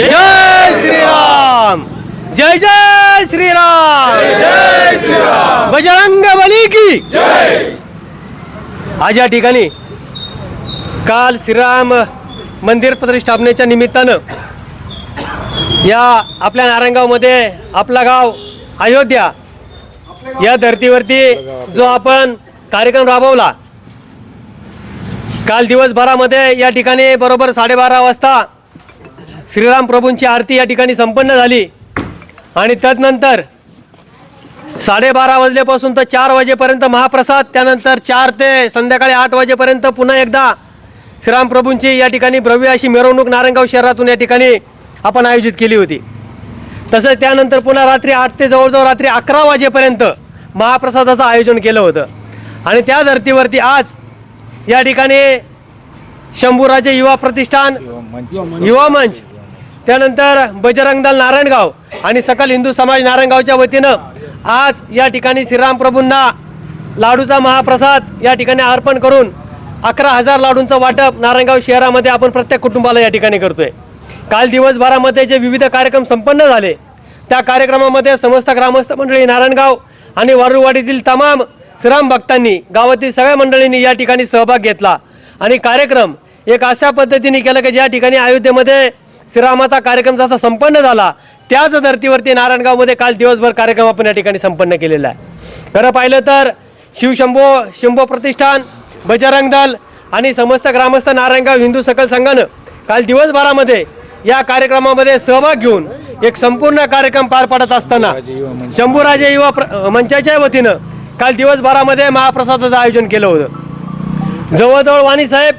जय श्रीराम! जय जय श्रीराम! जय श्रीराम बजरंग बली की! जय आज या ठिकाणी काल श्रीराम मंदिर प्रतिष्ठापनेच्या निमित्तानं या आपल्या नारायणगावमध्ये आपला गाव अयोध्या या धर्तीवरती जो आपण कार्यक्रम राबवला काल दिवसभरामध्ये या ठिकाणी बरोबर साडेबारा वाजता श्रीराम प्रभूंची आरती या ठिकाणी संपन्न झाली. आणि तदनंतर साडेबारा वाजल्यापासून तर चार वाजेपर्यंत महाप्रसाद त्यानंतर चार ते संध्याकाळी आठ वाजेपर्यंत पुन्हा एकदा श्रीराम प्रभूंची या ठिकाणी भव्य अशी मिरवणूक नारायणगाव शहरातून या ठिकाणी आपण आयोजित केली होती. तसंच त्यानंतर पुन्हा रात्री आठ ते जवळजवळ रात्री अकरा वाजेपर्यंत महाप्रसादाचं आयोजन केलं होतं. आणि त्या धर्तीवरती आज या ठिकाणी शंभूराजे युवा प्रतिष्ठान युवा मंच त्यानंतर बजरंग दल नारायणगाव आणि सकल हिंदू समाज नारायणगावच्या वतीनं आज या ठिकाणी श्रीराम प्रभूंना लाडूचा महाप्रसाद या ठिकाणी अर्पण करून अकरा हजार लाडूंचं वाटप नारायणगाव शहरामध्ये आपण प्रत्येक कुटुंबाला या ठिकाणी करतोय. काल दिवसभरामध्ये जे विविध कार्यक्रम संपन्न झाले त्या कार्यक्रमामध्ये समस्त ग्रामस्थ मंडळी नारायणगाव आणि वारुवाडीतील तमाम श्रीराम भक्तांनी गावातील सगळ्या मंडळींनी या ठिकाणी सहभाग घेतला. आणि कार्यक्रम एक अशा पद्धतीने केला की ज्या ठिकाणी अयोध्येमध्ये श्रीरामाचा कार्यक्रम जसा संपन्न झाला त्याच धर्तीवरती नारायणगावमध्ये काल दिवसभर कार्यक्रम आपण या ठिकाणी संपन्न केलेला आहे. खरं पाहिलं तर शिवशंभो शंभो प्रतिष्ठान बजरंग दल आणि समस्त ग्रामस्थ नारायणगाव हिंदू सकल संघानं काल दिवसभरामध्ये या कार्यक्रमामध्ये सहभाग घेऊन एक संपूर्ण कार्यक्रम पार पाडत असताना शंभूराजे युवा प्र मंचाच्या वतीनं काल दिवसभरामध्ये महाप्रसादाचं आयोजन केलं होतं. जवळजवळ वाणी साहेब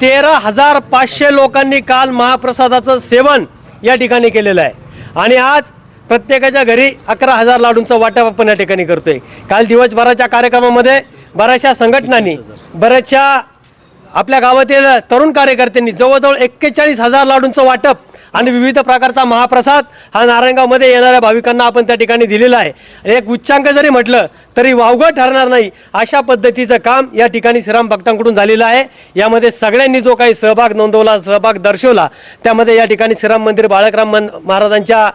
तेरा हजार पाचशे लोकांनी काल महाप्रसादाचं सेवन या ठिकाणी केलेलं आहे. आणि आज प्रत्येकाच्या घरी अकरा हजार लाडूंचं वाटप आपण या ठिकाणी करतोय. काल दिवसभराच्या कार्यक्रमामध्ये बऱ्याचशा संघटनांनी बऱ्याचशा आपल्या गावातील तरुण कार्यकर्त्यांनी जवळजवळ एक्केचाळीस हजार लाडूंचं वाटप आणि विविध प्रकारचा महाप्रसाद हा नारायणगावमध्ये येणाऱ्या भाविकांना आपण त्या ठिकाणी दिलेला आहे. एक उच्चांक जरी म्हटलं तरी वावगं ठरणार नाही. अशा पद्धतीचं काम या ठिकाणी श्रीराम भक्तांकडून झालेलं आहे. यामध्ये सगळ्यांनी जो काही सहभाग नोंदवला सहभाग दर्शवला त्यामध्ये या ठिकाणी श्रीराम मंदिर बाळकराम मन महाराजांच्या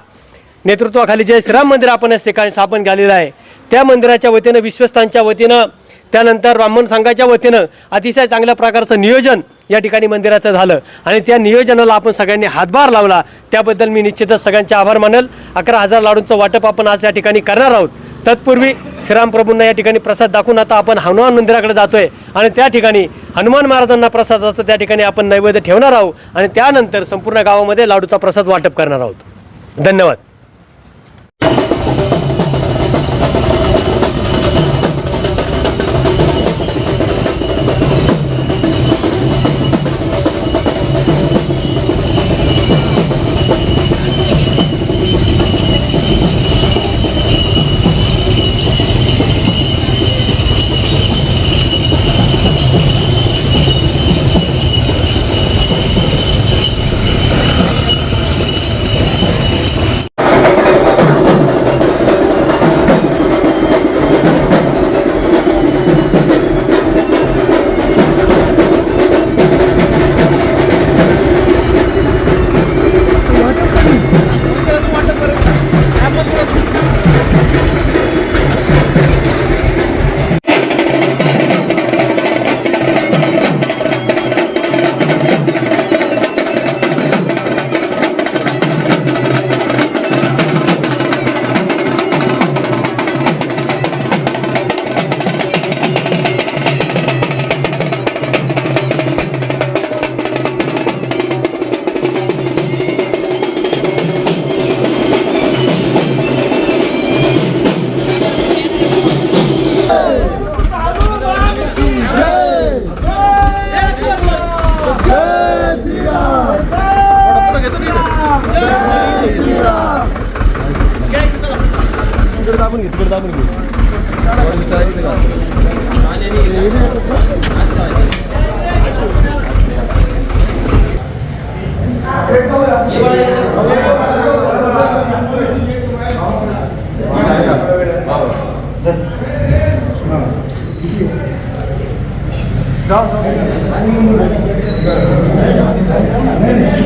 नेतृत्वाखाली जे श्रीराम मंदिर आपण या ठिकाणी स्थापन केलेलं आहे त्या मंदिराच्या वतीनं विश्वस्तांच्या वतीनं त्यानंतर ब्राह्मण संघाच्या वतीनं अतिशय चांगल्या प्रकारचं नियोजन या ठिकाणी मंदिराचं झालं. आणि त्या नियोजनाला आपण सगळ्यांनी हातभार लावला. त्याबद्दल मी निश्चितच सगळ्यांचे आभार मानल. अकरा हजार लाडूंचं वाटप आपण आज या ठिकाणी करणार आहोत. तत्पूर्वी श्रीराम प्रभूंना या ठिकाणी प्रसाद दाखवून आता आपण हनुमान मंदिराकडे जातोय. आणि त्या ठिकाणी हनुमान महाराजांना प्रसादाचं त्या ठिकाणी आपण नैवेद्य ठेवणार आहोत. आणि त्यानंतर संपूर्ण गावामध्ये लाडूचा प्रसाद वाटप करणार आहोत. धन्यवाद.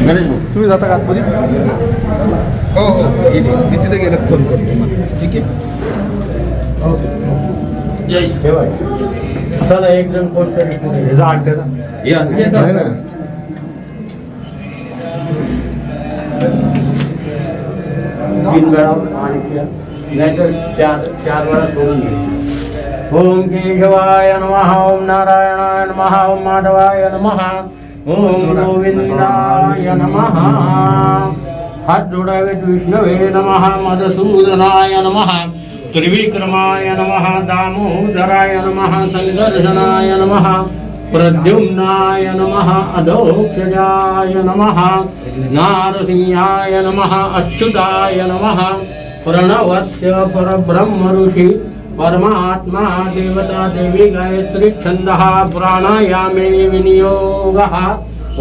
गणेश भाऊ तुम्ही जाता का आतमध्ये? हो हो. हो, हो. गेली मी तिथे गेलं फोन करतो. ठीक आहे? चला एक जण फोन करेल तीन वेळा नाहीतर चार चार वेळा सोडून घे ओम केशवाय नमः ओम नारायणाय नमः ओम माधवाय नमः ओम गोविंदाय नमः। हात जोडावेत विष्णवे नमः मधुसूदनाय नमः। त्रिविक्रमाय नमः दामोदराय नमः संदर्शनाय नमः प्रद्युम्नाय नमः अधोक्षजाय नमः नारसिंहाय नमः अच्युताय नमः प्रणवस्य परब्रह्म ऋषि परमात्मा देवता देवी गायत्री छन्दः प्राणायामे विनियोगः।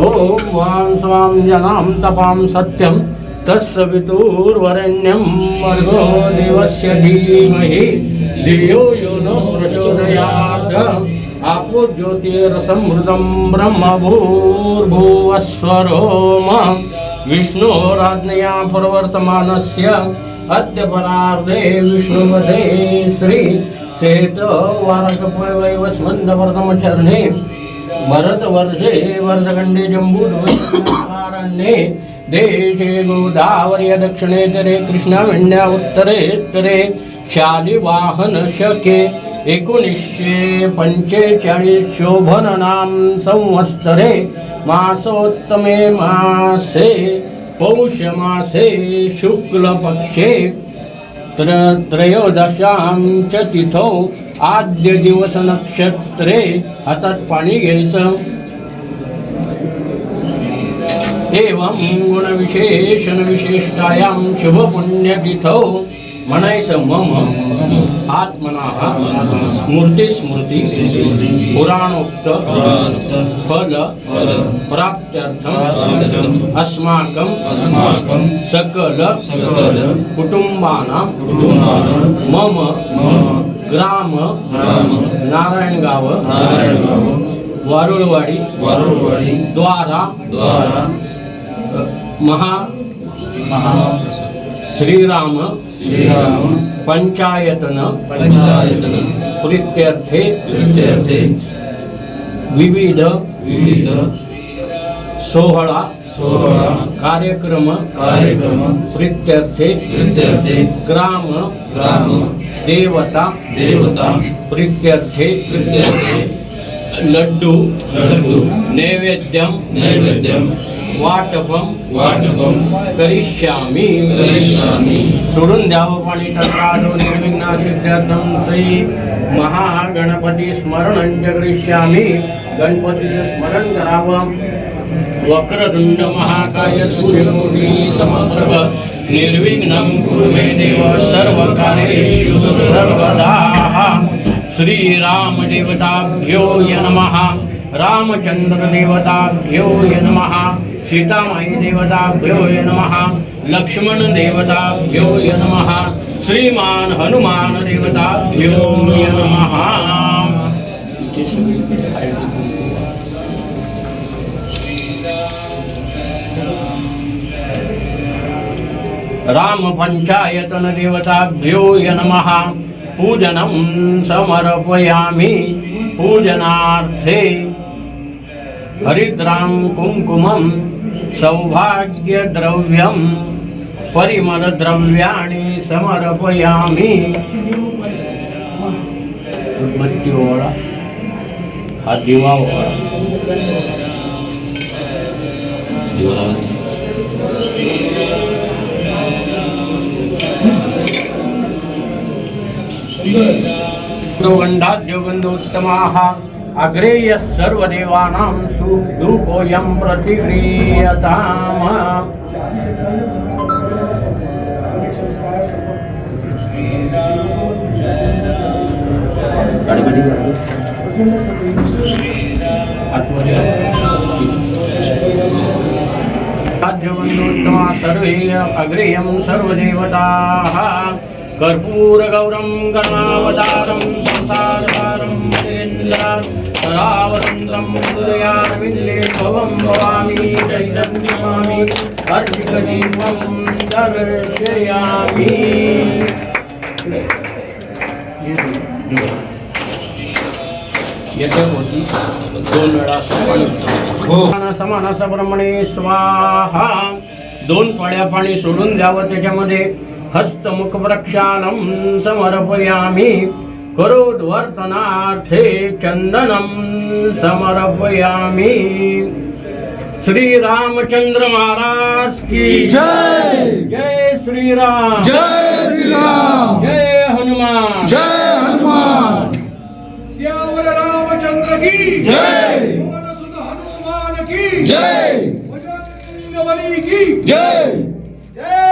ॐ वां स्वां जनां तपां सत्यम्। तत्सवितुर्वरेण्यं मर्गो देवस्य धीमहि धियो यो न प्रचोदयात्। आपो ज्योतिरसमृतं ब्रह्मभूर्भुवस्वरोम। विष्णोराज्ञया प्रवर्तमानस्य अद्य परार्धे विष्णुपदे श्री चेतवारकपैवस्मन्दवर्तमचरणे भरतवर्षे वर्धखण्डे जम्बूद्वकारण्ये देशे गोदावर्य दक्षिणेतरे कृष्णाविण्या उत्तरेत्तरे शालिवाहन शके एकोणीसशे पंचेचाळीस शोभन नाम संवत्सरे मासोत्तमे मासे पौष मासे शुक्ल पक्षे त्र त्रयोदशां च तिथौ आद्य दिवस नक्षत्रे हातात पाणी घ्यायचं. एवं गुणविशेषण विशिष्टायां शुभपुण्यतिथौ म्हणायचं मम आत्मना स्मृती स्मृती पुराणोक्त फल प्राप्त्यर्थम अस्माकं सकल सकल कुटुंबानां मम ग्राम नारायणगाव नारायणगाव वारुळवाडी वारुळवाडी द्वारा द्वारा महा श्रीराम पंचायतन पंचायतन। प्रीत्यर्थे प्रीत्यर्थे विविध विविध। सोहळा सोहळा। कार्यक्रम कार्यक्रम। प्रीत्यर्थे प्रीत्यर्थे ग्राम ग्राम। देवता देवता। प्रीत्यर्थे प्रीत्यर्थे लड्डू लड्डू नैवेद्यम नैवेद्यं वाटपम वाटपं करिष्यामी। करिष्यामि। सोडून द्यावं पाणी टक्काडो निर्विघ्ना सिद्धार्थम श्री महागणपती स्मरण करिष्यामी गणपतीचं स्मरण करावं। वक्रतुंड महाकाय सूर्यकोटी समप्रभ। निर्विघ्नं कुरु मे देव सर्व कार्येषु सर्वदा श्रीरामदेवताभ्यो य नमः रामचन्द्रदेवताभ्यो य नमः सीतामाई देवताभ्यो य नमः लक्ष्मण देवताभ्यो य नमः श्रीमान हनुमान देवताभ्यो य नमः राम पंचायतन देवताभ्यो य नमः पूजनं समर्पयामि पूजनार्थे हरिद्रां कुङ्कुमं सौभाग्यद्रव्यं परिमलद्रव्याणि समर्पयामि उदबत्ती ओळा हा दिवा ओळा गंधोत्तमाः अग्रेय सर्वदेवानां सुधूपोऽयं प्रतिगृह्यताम् सर्वे अग्रेयं सर्वदेवताः कर्पूरगौरं करुणावतारं संसारसारं महेन्द्रात् करावरन्द्रं हृदयारविन्दे भवं भवामि चैतन्यमामि अर्चिकजीवं दर्शयामि। दोन वेळा समान समान ब्रह्मणे स्वाहा. दोन पाड्या पाणी सोडून द्यावं त्याच्यामध्ये. हस्तमुख प्रक्षालम समर्पयामी करोद्वर्तनार्थे चंदनम समर्पयामी। श्री रामचंद्र महाराज की जय। जय श्रीराम। जय श्रीराम। जय हनुमान। जय हनुमान। सियावर रामचंद्र की जय। सुध हनुमान की जय। की जय। जय।